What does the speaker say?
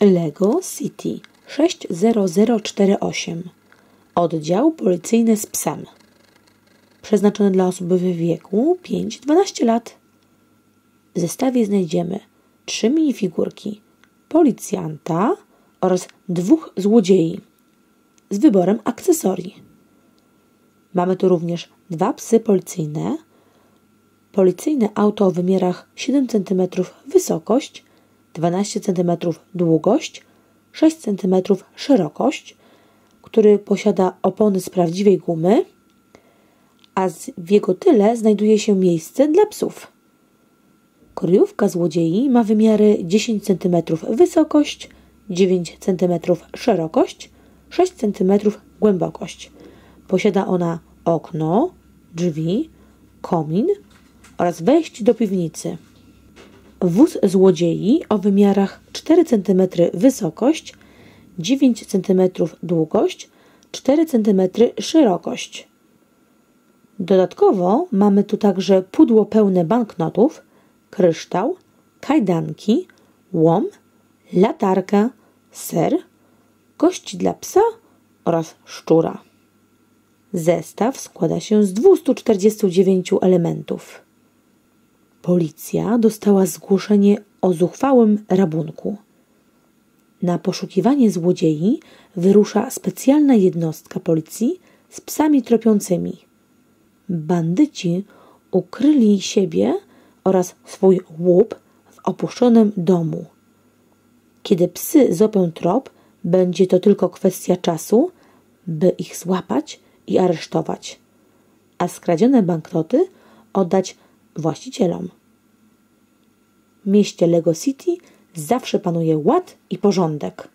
Lego City 60048 Oddział policyjny z psem Przeznaczony dla osób w wieku 5-12 lat. W zestawie znajdziemy trzy minifigurki policjanta oraz dwóch złodziei z wyborem akcesorii. Mamy tu również dwa psy policyjne, policyjne auto o wymiarach 7 cm wysokość, 12 cm długość, 6 cm szerokość, który posiada opony z prawdziwej gumy, a w jego tyle znajduje się miejsce dla psów. Kryjówka złodziei ma wymiary 10 cm wysokość, 9 cm szerokość, 6 cm głębokość. Posiada ona okno, drzwi, komin oraz wejście do piwnicy. Wóz złodziei o wymiarach 4 cm wysokość, 9 cm długość, 4 cm szerokość. Dodatkowo mamy tu także pudło pełne banknotów, kryształ, kajdanki, łom, latarkę, ser, kości dla psa oraz szczura. Zestaw składa się z 249 elementów. Policja dostała zgłoszenie o zuchwałym rabunku. Na poszukiwanie złodziei wyrusza specjalna jednostka policji z psami tropiącymi. Bandyci ukryli siebie oraz swój łup w opuszczonym domu. Kiedy psy zopią trop, będzie to tylko kwestia czasu, by ich złapać i aresztować, a skradzione banknoty oddać właścicielom. W mieście Lego City zawsze panuje ład i porządek.